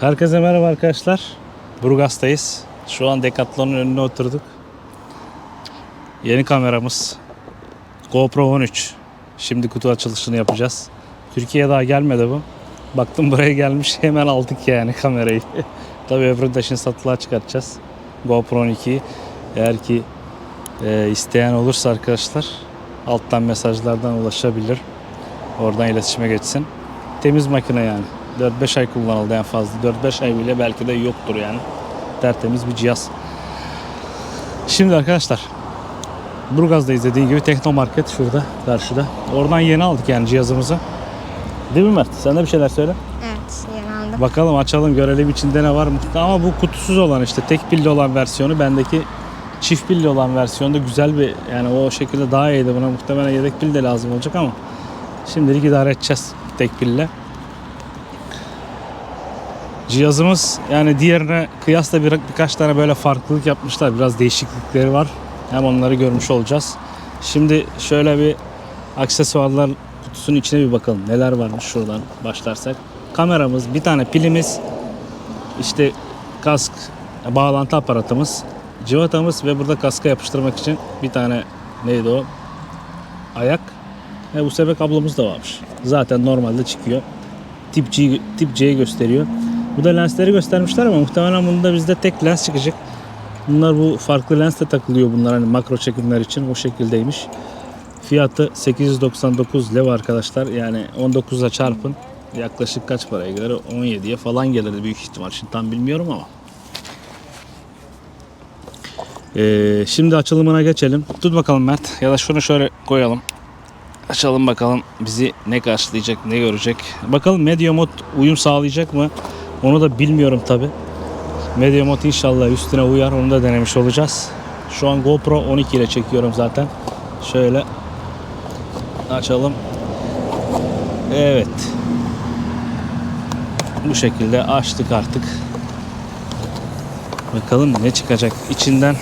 Herkese merhaba arkadaşlar. Burgas'tayız. Şu an Decathlon'un önüne oturduk. Yeni kameramız GoPro 13. Şimdi kutu açılışını yapacağız. Türkiye'ye daha gelmedi bu. Baktım buraya gelmiş hemen aldık yani kamerayı. Tabii öbürünü de şimdi satılığa çıkartacağız. GoPro 12'yi. Eğer ki e, isteyen olursa arkadaşlar alttan mesajlardan ulaşabilir. Oradan iletişime geçsin. Temiz makine yani. 4-5 ay kullanıldı en fazla. 4-5 ay bile belki de yoktur yani. Tertemiz bir cihaz. Şimdi arkadaşlar Burgaz'dayız dediği gibi Teknomarket şurada karşıda. Oradan yeni aldık yani cihazımızı. Değil mi Mert? Sen de bir şeyler söyle. Evet, yeni aldım. Bakalım açalım görelim içinde ne var. Ama bu kutusuz olan işte tek pilli olan versiyonu bendeki çift pilli olan versiyonda güzel bir yani o şekilde daha iyiydi. Buna muhtemelen yedek pil de lazım olacak ama şimdilik idare edeceğiz tek pille. Cihazımız yani diğerine kıyasla bir, birkaç tane böyle farklılık yapmışlar. Biraz değişiklikleri var. Hem onları görmüş olacağız. Şimdi şöyle bir aksesuarlar kutusunun içine bir bakalım. Neler varmış şuradan başlarsak. Kameramız, bir tane pilimiz, işte kask, bağlantı aparatımız, cıvatamız ve burada kaska yapıştırmak için bir tane neydi o? Ayak ve USB kablomuz da varmış. Zaten normalde çıkıyor. Tip G, tip C'yi gösteriyor. Bu da lensleri göstermişler ama muhtemelen bunda bizde tek lens çıkacak. Bunlar bu farklı lensle takılıyor bunlar hani makro çekimler için o şekildeymiş. Fiyatı 899 lev arkadaşlar. Yani 19'a çarpın. Yaklaşık kaç paraya gelir? 17'ye falan gelir büyük ihtimal. Şimdi tam bilmiyorum ama. Ee, şimdi açılımına geçelim. Tut bakalım Mert. Ya da şunu şöyle koyalım. Açalım bakalım bizi ne karşılayacak, ne görecek. Bakalım Media Mod uyum sağlayacak mı? Onu da bilmiyorum tabi. Media Mod inşallah üstüne uyar. Onu da denemiş olacağız. Şu an GoPro 12 ile çekiyorum zaten. Şöyle açalım. Evet. Bu şekilde açtık artık. Bakalım ne çıkacak içinden.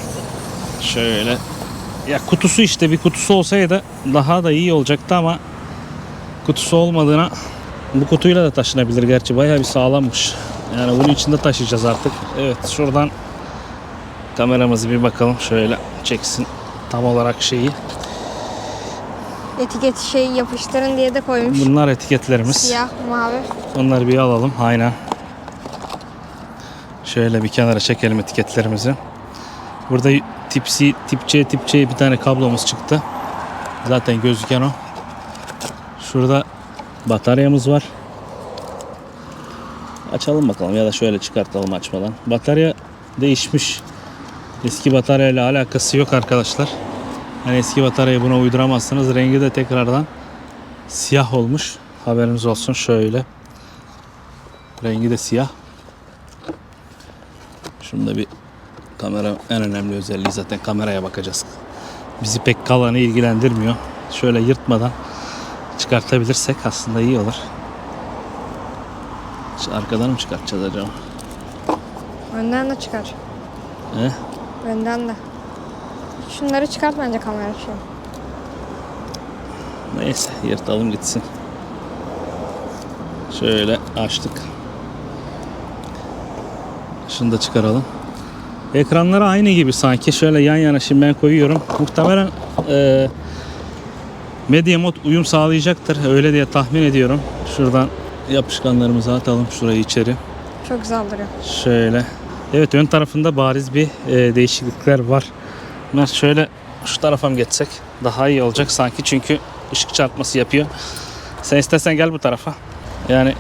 Şöyle. Ya kutusu işte bir kutusu olsaydı daha da iyi olacaktı ama kutusu olmadığına bu kutuyla da taşınabilir gerçi bayağı bir sağlammış. Yani bunun içinde taşıyacağız artık. Evet şuradan kameramızı bir bakalım şöyle çeksin tam olarak şeyi. Etiket şey yapıştırın diye de koymuş. Bunlar etiketlerimiz. Siyah, mavi. Onları bir alalım. Aynen. Şöyle bir kenara çekelim etiketlerimizi. Burada tip C, tip C, tip C bir tane kablomuz çıktı. Zaten gözüken o. Şurada bataryamız var. Açalım bakalım ya da şöyle çıkartalım açmadan. Batarya değişmiş. Eski bataryayla alakası yok arkadaşlar. Yani eski bataryayı buna uyduramazsınız. Rengi de tekrardan siyah olmuş. Haberiniz olsun şöyle. Rengi de siyah. Şunda bir kamera en önemli özelliği zaten kameraya bakacağız. Bizi pek kalanı ilgilendirmiyor. Şöyle yırtmadan çıkartabilirsek aslında iyi olur. Şu Arkadan mı çıkartacağız acaba? Önden de çıkar. He? Önden de. Şunları çıkart bence kamera şey. Neyse yırtalım gitsin. Şöyle açtık. Şunu da çıkaralım. Ekranları aynı gibi sanki. Şöyle yan yana şimdi ben koyuyorum. Muhtemelen e, Media Mod uyum sağlayacaktır. Öyle diye tahmin ediyorum. Şuradan yapışkanlarımızı atalım şurayı içeri. Çok güzel duruyor. Şöyle. Evet ön tarafında bariz bir e, değişiklikler var. Mert şöyle şu tarafa mı geçsek daha iyi olacak sanki çünkü ışık çarpması yapıyor. Sen istersen gel bu tarafa. Yani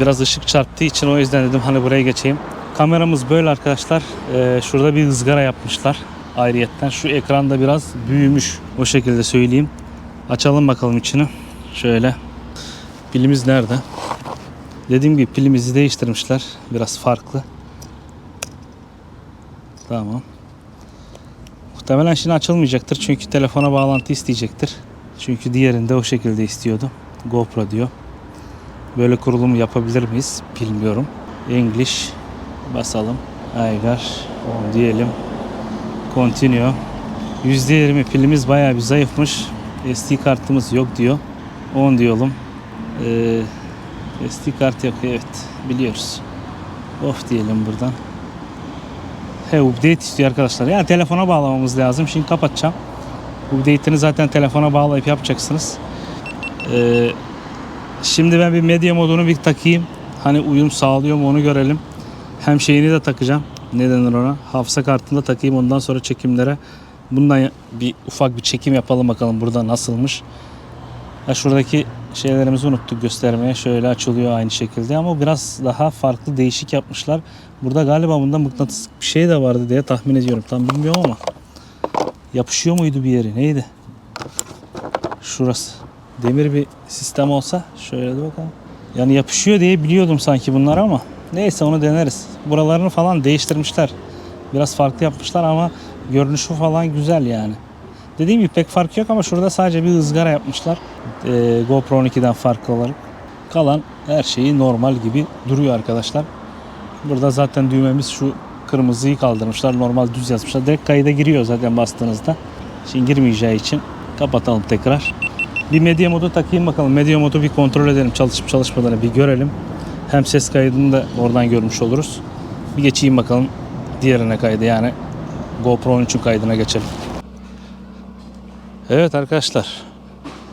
biraz ışık çarptığı için o yüzden dedim hani buraya geçeyim. Kameramız böyle arkadaşlar. E, şurada bir ızgara yapmışlar ayrıyetten. Şu ekranda biraz büyümüş. O şekilde söyleyeyim. Açalım bakalım içini. Şöyle. Pilimiz nerede? Dediğim gibi pilimizi değiştirmişler. Biraz farklı. Tamam. Muhtemelen şimdi açılmayacaktır çünkü telefona bağlantı isteyecektir. Çünkü diğerinde o şekilde istiyordu. GoPro diyor. Böyle kurulum yapabilir miyiz? Bilmiyorum. English basalım. Aygar diyelim. Continue. %20 pilimiz bayağı bir zayıfmış. SD kartımız yok diyor. 10 diyelim. Ee, SD kart yok evet biliyoruz. Of diyelim buradan. He update istiyor arkadaşlar. Yani telefona bağlamamız lazım. Şimdi kapatacağım. Update'ini zaten telefona bağlayıp yapacaksınız. Ee, şimdi ben bir medya modunu bir takayım. Hani uyum sağlıyor mu onu görelim. Hem şeyini de takacağım. Ne denir ona? Hafıza kartını da takayım. Ondan sonra çekimlere bundan bir ufak bir çekim yapalım bakalım burada nasılmış. Ha şuradaki şeylerimizi unuttuk göstermeye. Şöyle açılıyor aynı şekilde ama biraz daha farklı değişik yapmışlar. Burada galiba bunda mıknatıs bir şey de vardı diye tahmin ediyorum. Tam bilmiyorum ama. Yapışıyor muydu bir yeri? Neydi? Şurası. Demir bir sistem olsa şöyle de bakalım. Yani yapışıyor diye biliyordum sanki bunlar ama neyse onu deneriz. Buralarını falan değiştirmişler. Biraz farklı yapmışlar ama görünüşü falan güzel yani. Dediğim gibi pek fark yok ama şurada sadece bir ızgara yapmışlar. Ee, GoPro 12'den farklı olarak. Kalan her şeyi normal gibi duruyor arkadaşlar. Burada zaten düğmemiz şu kırmızıyı kaldırmışlar. Normal düz yazmışlar. Direkt kayda giriyor zaten bastığınızda. Şimdi girmeyeceği için kapatalım tekrar. Bir medya modu takayım bakalım. Medya modu bir kontrol edelim. Çalışıp çalışmadığını bir görelim. Hem ses kaydını da oradan görmüş oluruz. Bir geçeyim bakalım diğerine kaydı yani GoPro 13'ün kaydına geçelim. Evet arkadaşlar.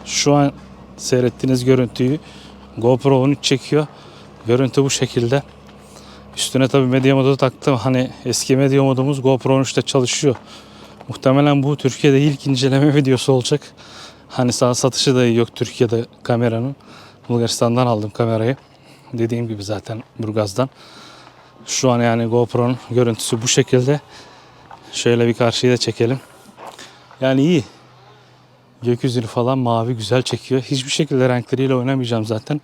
Şu an seyrettiğiniz görüntüyü GoPro 13 çekiyor. Görüntü bu şekilde. Üstüne tabii medya modu taktım. Hani eski medya modumuz GoPro 13'te çalışıyor. Muhtemelen bu Türkiye'de ilk inceleme videosu olacak. Hani sağ satışı da yok Türkiye'de kameranın. Bulgaristan'dan aldım kamerayı. Dediğim gibi zaten Burgaz'dan. Şu an yani GoPro'nun görüntüsü bu şekilde. Şöyle bir karşıyı da çekelim. Yani iyi. Gökyüzünü falan mavi güzel çekiyor. Hiçbir şekilde renkleriyle oynamayacağım zaten.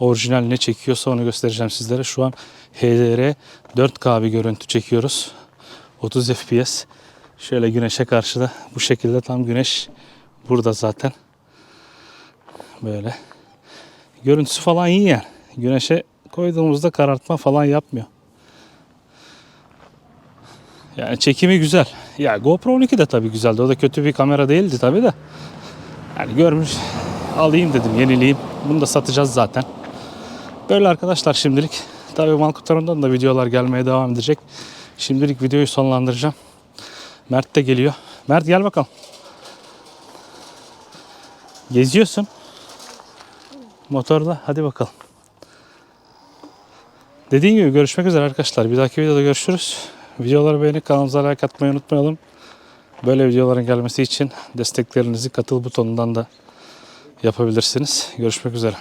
Orijinal ne çekiyorsa onu göstereceğim sizlere. Şu an HDR 4K bir görüntü çekiyoruz. 30 FPS. Şöyle güneşe karşı da bu şekilde tam güneş burada zaten. Böyle. Görüntüsü falan iyi yani. Güneşe koyduğumuzda karartma falan yapmıyor. Yani çekimi güzel. Ya GoPro 12 de tabii güzeldi. O da kötü bir kamera değildi tabii de. Yani görmüş alayım dedim yenileyim. Bunu da satacağız zaten. Böyle arkadaşlar şimdilik. Tabii Malkutar'ından da videolar gelmeye devam edecek. Şimdilik videoyu sonlandıracağım. Mert de geliyor. Mert gel bakalım. Geziyorsun. Motorla. Hadi bakalım. Dediğim gibi görüşmek üzere arkadaşlar. Bir dahaki videoda görüşürüz. Videoları beğenip kanalımıza like atmayı unutmayalım. Böyle videoların gelmesi için desteklerinizi katıl butonundan da yapabilirsiniz. Görüşmek üzere.